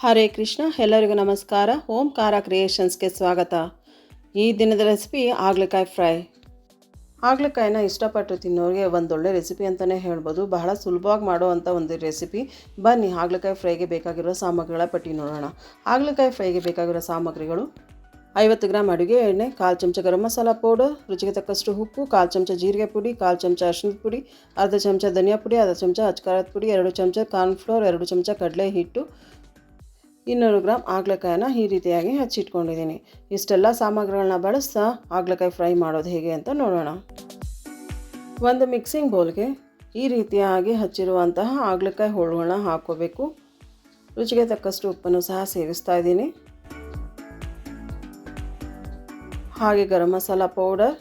ಹರೇ ಕೃಷ್ಣ, ಎಲ್ಲರಿಗೂ ನಮಸ್ಕಾರ. ಓಂಕಾರ ಕ್ರಿಯೇಷನ್ಸ್ಗೆ ಸ್ವಾಗತ. ಈ ದಿನದ ರೆಸಿಪಿ ಹಾಗಲಕಾಯಿ ಫ್ರೈ. ಹಾಗಲಕಾಯಿನ ಇಷ್ಟಪಟ್ಟು ತಿನ್ನೋರಿಗೆ ಒಂದೊಳ್ಳೆ ರೆಸಿಪಿ ಅಂತಲೇ ಹೇಳ್ಬೋದು. ಬಹಳ ಸುಲಭವಾಗಿ ಮಾಡುವಂಥ ಒಂದು ರೆಸಿಪಿ. ಬನ್ನಿ ಹಾಗಲಕಾಯಿ ಫ್ರೈಗೆ ಬೇಕಾಗಿರೋ ಸಾಮಗ್ರಿಗಳ ಪಟ್ಟಿ ನೋಡೋಣ. ಹಾಗಲಕಾಯಿ ಫ್ರೈಗೆ ಬೇಕಾಗಿರೋ ಸಾಮಗ್ರಿಗಳು ಐವತ್ತು ಗ್ರಾಮ್ ಅಡುಗೆ ಎಣ್ಣೆ, ಕಾಲು ಚಮಚ ಗರಂ ಮಸಾಲ ಪೌಡರ್, ರುಚಿಗೆ ತಕ್ಕಷ್ಟು ಉಪ್ಪು, ಕಾಲು ಚಮಚ ಜೀರಿಗೆ ಪುಡಿ, ಕಾಲು ಚಮಚ ಅರಿಶಿಣದ ಪುಡಿ, ಅರ್ಧ ಚಮಚ ಧನಿಯಾ ಪುಡಿ, ಅರ್ಧ ಚಮಚ ಅಚ್ಕಾರದ ಪುಡಿ, ಎರಡು ಚಮಚ ಕಾರ್ನ್ಫ್ಲೋರ್, ಎರಡು ಚಮಚ ಕಡಲೆ ಹಿಟ್ಟು ಇನ್ನೂರು ಗ್ರಾಮ್ ಆಗ್ಲಕಾಯನ್ನ ಈ ರೀತಿಯಾಗಿ ಹಚ್ಚಿಟ್ಕೊಂಡಿದ್ದೀನಿ. ಇಷ್ಟೆಲ್ಲ ಸಾಮಗ್ರಿಗಳನ್ನ ಬಳಸ್ತಾ ಆಗ್ಲಕಾಯಿ ಫ್ರೈ ಮಾಡೋದು ಹೇಗೆ ಅಂತ ನೋಡೋಣ. ಒಂದು ಮಿಕ್ಸಿಂಗ್ ಬೌಲ್ಗೆ ಈ ರೀತಿಯಾಗಿ ಹಚ್ಚಿರುವಂತಹ ಆಗ್ಲಕಾಯಿ ಹೋಳುಗಳನ್ನ ಹಾಕೋಬೇಕು ರುಚಿಗೆ ತಕ್ಕಷ್ಟು ಉಪ್ಪನ್ನು ಸಹ ಸೇವಿಸ್ತಾ ಇದ್ದೀನಿ. ಹಾಗೆ ಗರಂ ಮಸಾಲ ಪೌಡರ್,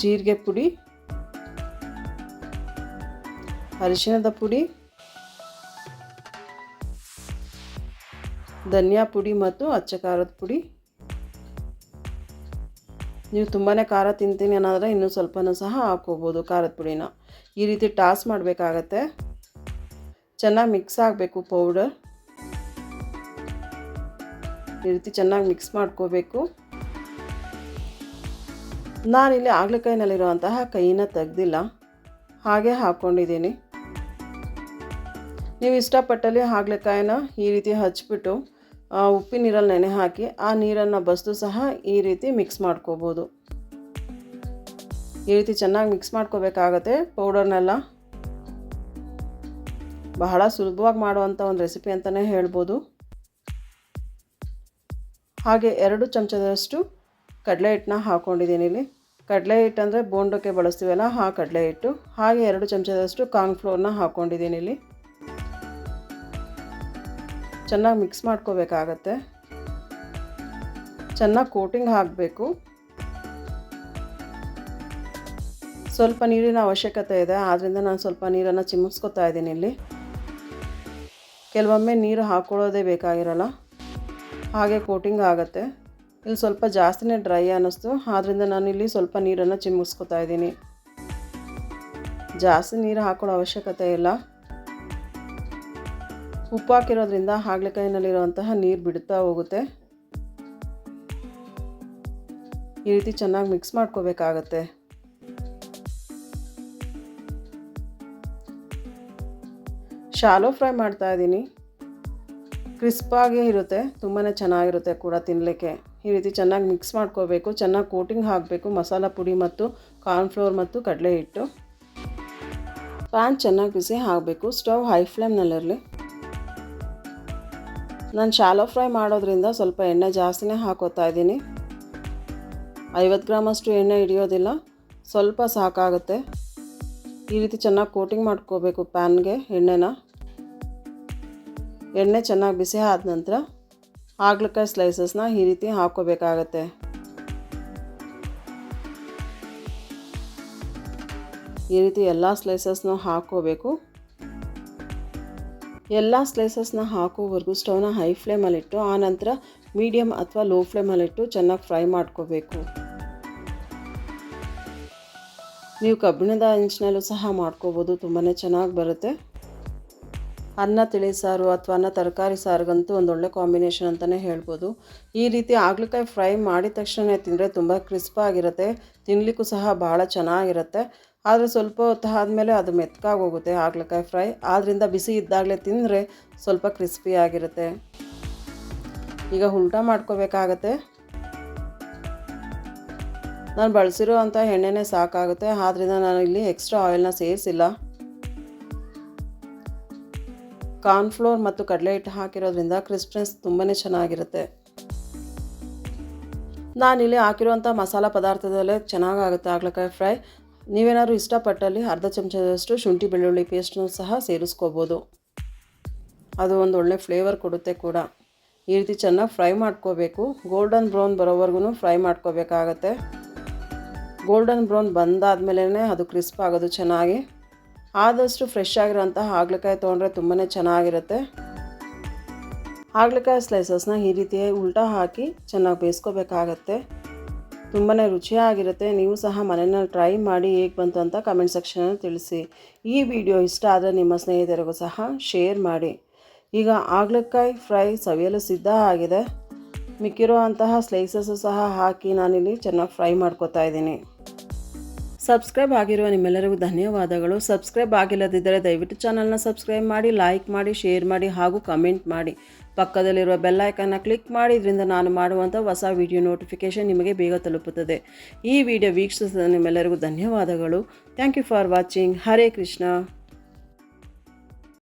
ಜೀರಿಗೆ ಪುಡಿ, ಅರಿಶಿಣದ ಪುಡಿ ಧನಿಯಾ ಪುಡಿ ಮತ್ತು ಅಚ್ಚ ಖಾರದ ಪುಡಿ. ನೀವು ತುಂಬಾ ಖಾರ ತಿಂತೀನಿ ಅನ್ನೋದ್ರೆ ಇನ್ನೂ ಸ್ವಲ್ಪನೂ ಸಹ ಹಾಕ್ಕೋಬೋದು ಖಾರದ ಪುಡಿನ. ಈ ರೀತಿ ಟಾಸ್ ಮಾಡಬೇಕಾಗತ್ತೆ. ಚೆನ್ನಾಗಿ ಮಿಕ್ಸ್ ಆಗಬೇಕು ಪೌಡರ್. ಈ ರೀತಿ ಚೆನ್ನಾಗಿ ಮಿಕ್ಸ್ ಮಾಡ್ಕೋಬೇಕು. ನಾನಿಲ್ಲಿ ಆಗ್ಲಕಾಯಿನಲ್ಲಿರುವಂತಹ ಕೈನ ತೆಗ್ದಿಲ್ಲ. ಹಾಗೆ ಹಾಕ್ಕೊಂಡಿದ್ದೀನಿ ನೀವು ಇಷ್ಟಪಟ್ಟಲ್ಲಿ ಹಾಗಲಕಾಯಿನ ಈ ರೀತಿ ಹಚ್ಬಿಟ್ಟು ಉಪ್ಪಿನ ನೀರಲ್ಲಿ ನೆನೆ ಹಾಕಿ ಆ ನೀರನ್ನು ಬಸ್ದು ಸಹ ಈ ರೀತಿ ಮಿಕ್ಸ್ ಮಾಡ್ಕೋಬೋದು. ಈ ರೀತಿ ಚೆನ್ನಾಗಿ ಮಿಕ್ಸ್ ಮಾಡ್ಕೋಬೇಕಾಗತ್ತೆ ಪೌಡರ್ನೆಲ್ಲ. ಬಹಳ ಸುಲಭವಾಗಿ ಮಾಡುವಂಥ ಒಂದು ರೆಸಿಪಿ ಅಂತಲೇ ಹೇಳ್ಬೋದು. ಹಾಗೆ ಎರಡು ಚಮಚದಷ್ಟು ಕಡಲೆ ಹಿಟ್ಟನ್ನ ಹಾಕ್ಕೊಂಡಿದ್ದೀನಿ ಇಲ್ಲಿ. ಕಡಲೆ ಹಿಟ್ಟು ಅಂದರೆ ಬೋಂಡಕ್ಕೆ ಬಳಸ್ತೀವಲ್ಲ ಆ ಕಡಲೆ ಹಿಟ್ಟು. ಹಾಗೆ ಎರಡು ಚಮಚದಷ್ಟು ಕಾಂಗ್ ಫ್ಲೋರ್ನ ಹಾಕ್ಕೊಂಡಿದ್ದೀನಿ ಇಲ್ಲಿ. ಚೆನ್ನಾಗಿ ಮಿಕ್ಸ್ ಮಾಡ್ಕೋಬೇಕಾಗತ್ತೆ. ಚೆನ್ನಾಗಿ ಕೋಟಿಂಗ್ ಹಾಕಬೇಕು. ಸ್ವಲ್ಪ ನೀರಿನ ಅವಶ್ಯಕತೆ ಇದೆ ಆದ್ದರಿಂದ ನಾನು ಸ್ವಲ್ಪ ನೀರನ್ನು ಚಿಮ್ಮಿಸ್ಕೊತಾ ಇದ್ದೀನಿ ಇಲ್ಲಿ. ಕೆಲವೊಮ್ಮೆ ನೀರು ಹಾಕ್ಕೊಳ್ಳೋದೇ ಬೇಕಾಗಿರಲ್ಲ. ಹಾಗೆ ಕೋಟಿಂಗ್ ಆಗುತ್ತೆ. ಇಲ್ಲಿ ಸ್ವಲ್ಪ ಜಾಸ್ತಿನೇ ಡ್ರೈ ಅನ್ನಿಸ್ತು ಆದ್ದರಿಂದ ನಾನು ಇಲ್ಲಿ ಸ್ವಲ್ಪ ನೀರನ್ನು ಚಿಮ್ಮಿಸ್ಕೊತಾ ಇದ್ದೀನಿ. ಜಾಸ್ತಿ ನೀರು ಹಾಕೊಳ್ಳೋ ಅವಶ್ಯಕತೆ ಇಲ್ಲ. ಉಪ್ಪು ಹಾಕಿರೋದ್ರಿಂದ ಹಾಗಲಕಾಯಿನಲ್ಲಿರುವಂತಹ ನೀರು ಬಿಡ್ತಾ ಹೋಗುತ್ತೆ. ಈ ರೀತಿ ಚೆನ್ನಾಗಿ ಮಿಕ್ಸ್ ಮಾಡ್ಕೋಬೇಕಾಗತ್ತೆ. ಶಾಲೋ ಫ್ರೈ ಮಾಡ್ತಾ ಇದ್ದೀನಿ. ಕ್ರಿಸ್ಪಾಗಿ ಇರುತ್ತೆ ತುಂಬಾ ಚೆನ್ನಾಗಿರುತ್ತೆ ಕೂಡ ತಿನ್ನಲಿಕ್ಕೆ ಈ ರೀತಿ ಚೆನ್ನಾಗಿ ಮಿಕ್ಸ್ ಮಾಡ್ಕೋಬೇಕು, ಚೆನ್ನಾಗಿ ಕೋಟಿಂಗ್ ಹಾಕಬೇಕು, ಮಸಾಲ ಪುಡಿ ಮತ್ತು ಕಾರ್ನ್ಫ್ಲೋರ್ ಮತ್ತು ಕಡಲೆ ಹಿಟ್ಟು. ಪ್ಯಾನ್ ಚೆನ್ನಾಗಿ ಬಿಸಿ ಹಾಕಬೇಕು ಸ್ಟವ್ ಹೈ ಫ್ಲೇಮ್ನಲ್ಲಿರಲಿ. ನಾನು ಶಾಲೋ ಫ್ರೈ ಮಾಡೋದ್ರಿಂದ ಸ್ವಲ್ಪ ಎಣ್ಣೆ ಜಾಸ್ತಿನೇ ಹಾಕೋತಾ ಇದ್ದೀನಿ. ಐವತ್ತು ಗ್ರಾಮಷ್ಟು ಎಣ್ಣೆ ಹಿಡಿಯೋದಿಲ್ಲ, ಸ್ವಲ್ಪ ಸಾಕಾಗುತ್ತೆ. ಈ ರೀತಿ ಚೆನ್ನಾಗಿ ಕೋಟಿಂಗ್ ಮಾಡ್ಕೋಬೇಕು ಪ್ಯಾನ್ಗೆ, ಎಣ್ಣೆನ. ಎಣ್ಣೆ ಚೆನ್ನಾಗಿ ಬಿಸಿ ಆದ ನಂತರ ಹಾಗಲಕಾಯಿ ಸ್ಲೈಸಸ್ನ ಈ ರೀತಿ ಹಾಕ್ಕೋಬೇಕಾಗತ್ತೆ ಈ ರೀತಿ ಎಲ್ಲ ಸ್ಲೈಸಸ್ನೂ ಹಾಕ್ಕೋಬೇಕು ಎಲ್ಲ ಸ್ಲೈಸಸ್ನ ಹಾಕೋವರೆಗೂ ಸ್ಟವ್ನ ಹೈ ಫ್ಲೇಮಲ್ಲಿಟ್ಟು ಆನಂತರ ಮೀಡಿಯಮ್ ಅಥವಾ ಲೋ ಫ್ಲೇಮಲ್ಲಿಟ್ಟು ಚೆನ್ನಾಗಿ ಫ್ರೈ ಮಾಡ್ಕೋಬೇಕು. ನೀವು ಕಬ್ಬಿಣದ ಅಂಚಿನಲ್ಲೂ ಸಹ ಮಾಡ್ಕೋಬೋದು ತುಂಬಾ ಚೆನ್ನಾಗಿ ಬರುತ್ತೆ. ಅನ್ನ ತಿಳಿ ಸಾರು ಅಥವಾ ಅನ್ನ ತರಕಾರಿ ಸಾರಿಗಂತೂ ಒಂದೊಳ್ಳೆ ಕಾಂಬಿನೇಷನ್ ಅಂತಲೇ ಹೇಳ್ಬೋದು. ಈ ರೀತಿ ಆಗ್ಲಿಕಾಯಿ ಫ್ರೈ ಮಾಡಿದ ತಕ್ಷಣ ತಿಂದರೆ ತುಂಬ ಕ್ರಿಸ್ಪಾಗಿರುತ್ತೆ ತಿನ್ನಲಿಕ್ಕೂ ಸಹ ಭಾಳ ಚೆನ್ನಾಗಿರುತ್ತೆ. ಆದರೆ ಸ್ವಲ್ಪ ಹೊತ್ತು ಆದಮೇಲೆ ಅದು ಮೆತ್ಕಾಗಿ ಹೋಗುತ್ತೆ ಹಾಗಲಕಾಯಿ ಫ್ರೈ. ಆದ್ದರಿಂದ ಬಿಸಿ ಇದ್ದಾಗಲೇ ತಿಂದರೆ ಸ್ವಲ್ಪ ಕ್ರಿಸ್ಪಿ ಆಗಿರುತ್ತೆ. ಈಗ ಉಲ್ಟ ಮಾಡ್ಕೋಬೇಕಾಗತ್ತೆ. ನಾನು ಬಳಸಿರೋ ಅಂಥ ಎಣ್ಣೆನೇ ಸಾಕಾಗುತ್ತೆ. ಆದ್ದರಿಂದ ನಾನು ಇಲ್ಲಿ ಎಕ್ಸ್ಟ್ರಾ ಆಯಿಲ್ನ ಸೇರಿಸಿಲ್ಲ. ಕಾರ್ನ್ಫ್ಲೋರ್ ಮತ್ತು ಕಡಲೆ ಹಿಟ್ಟು ಹಾಕಿರೋದ್ರಿಂದ ಕ್ರಿಸ್ಪ್ನೆಸ್ ತುಂಬಾ ಚೆನ್ನಾಗಿರುತ್ತೆ. ನಾನಿಲ್ಲಿ ಹಾಕಿರುವಂಥ ಮಸಾಲ ಪದಾರ್ಥದಲ್ಲೇ ಚೆನ್ನಾಗಾಗುತ್ತೆ ಹಾಗಲಕಾಯಿ ಫ್ರೈ. ನೀವೇನಾದ್ರು ಇಷ್ಟಪಟ್ಟಲ್ಲಿ ಅರ್ಧ ಚಮಚದಷ್ಟು ಶುಂಠಿ ಬೆಳ್ಳುಳ್ಳಿ ಪೇಸ್ಟ್ನೂ ಸಹ ಸೇರಿಸ್ಕೋಬೋದು. ಅದು ಒಂದು ಒಳ್ಳೆ ಫ್ಲೇವರ್ ಕೊಡುತ್ತೆ ಕೂಡ. ಈ ರೀತಿ ಚೆನ್ನಾಗಿ ಫ್ರೈ ಮಾಡ್ಕೋಬೇಕು. ಗೋಲ್ಡನ್ ಬ್ರೌನ್ ಬರೋವರೆಗೂ ಫ್ರೈ ಮಾಡ್ಕೋಬೇಕಾಗತ್ತೆ. ಗೋಲ್ಡನ್ ಬ್ರೌನ್ ಬಂದಾದಮೇಲೆ ಅದು ಕ್ರಿಸ್ಪ್ ಆಗೋದು ಚೆನ್ನಾಗಿ. ಆದಷ್ಟು ಫ್ರೆಶ್ ಆಗಿರೋಂಥ ಹಾಗಲಕಾಯಿ ತೊಗೊಂಡ್ರೆ ತುಂಬಾ ಚೆನ್ನಾಗಿರುತ್ತೆ. ಹಾಗಲಕಾಯಿ ಸ್ಲೈಸಸ್ನ ಈ ರೀತಿ ಉಲ್ಟಾ ಹಾಕಿ ಚೆನ್ನಾಗಿ ಬೇಯಿಸ್ಕೋಬೇಕಾಗತ್ತೆ. ತುಂಬಾ ರುಚಿಯಾಗಿರುತ್ತೆ. ನೀವು ಸಹ ಮನೆಯಲ್ಲಿ ಟ್ರೈ ಮಾಡಿ ಹೇಗೆ ಬಂತು ಅಂತ ಕಮೆಂಟ್ ಸೆಕ್ಷನಲ್ಲಿ ತಿಳಿಸಿ. ಈ ವಿಡಿಯೋ ಇಷ್ಟ ಆದರೆ ನಿಮ್ಮ ಸ್ನೇಹಿತರಿಗೂ ಸಹ ಶೇರ್ ಮಾಡಿ. ಈಗ ಆಗ್ಲಕಾಯಿ ಫ್ರೈ ಸವಿಯಲು ಸಿದ್ಧ ಆಗಿದೆ. ಮಿಕ್ಕಿರೋ ಅಂತಹ ಸ್ಲೈಸಸ್ಸು ಸಹ ಹಾಕಿ ನಾನಿಲ್ಲಿ ಚೆನ್ನಾಗಿ ಫ್ರೈ ಮಾಡ್ಕೊತಾ ಇದ್ದೀನಿ. ಸಬ್ಸ್ಕ್ರೈಬ್ ಆಗಿರುವ ನಿಮ್ಮೆಲ್ಲರಿಗೂ ಧನ್ಯವಾದಗಳು. ಸಬ್ಸ್ಕ್ರೈಬ್ ಆಗಿಲ್ಲದಿದ್ದರೆ ದಯವಿಟ್ಟು ಚಾನಲ್ನ ಸಬ್ಸ್ಕ್ರೈಬ್ ಮಾಡಿ ಲೈಕ್ ಮಾಡಿ ಶೇರ್ ಮಾಡಿ ಹಾಗೂ ಕಮೆಂಟ್ ಮಾಡಿ. ಪಕ್ಕದಲ್ಲಿರುವ ಬೆಲ್ ಐಕನ್ನ ಕ್ಲಿಕ್ ಮಾಡಿ ಇದರಿಂದ ನಾನು ಮಾಡುವಂಥ ಹೊಸ ವಿಡಿಯೋ ನೋಟಿಫಿಕೇಷನ್ ನಿಮಗೆ ಬೇಗ ತಲುಪುತ್ತದೆ. ಈ ವಿಡಿಯೋ ವೀಕ್ಷಿಸಿದ ನಿಮ್ಮೆಲ್ಲರಿಗೂ ಧನ್ಯವಾದಗಳು. Thank you for watching Hare Krishna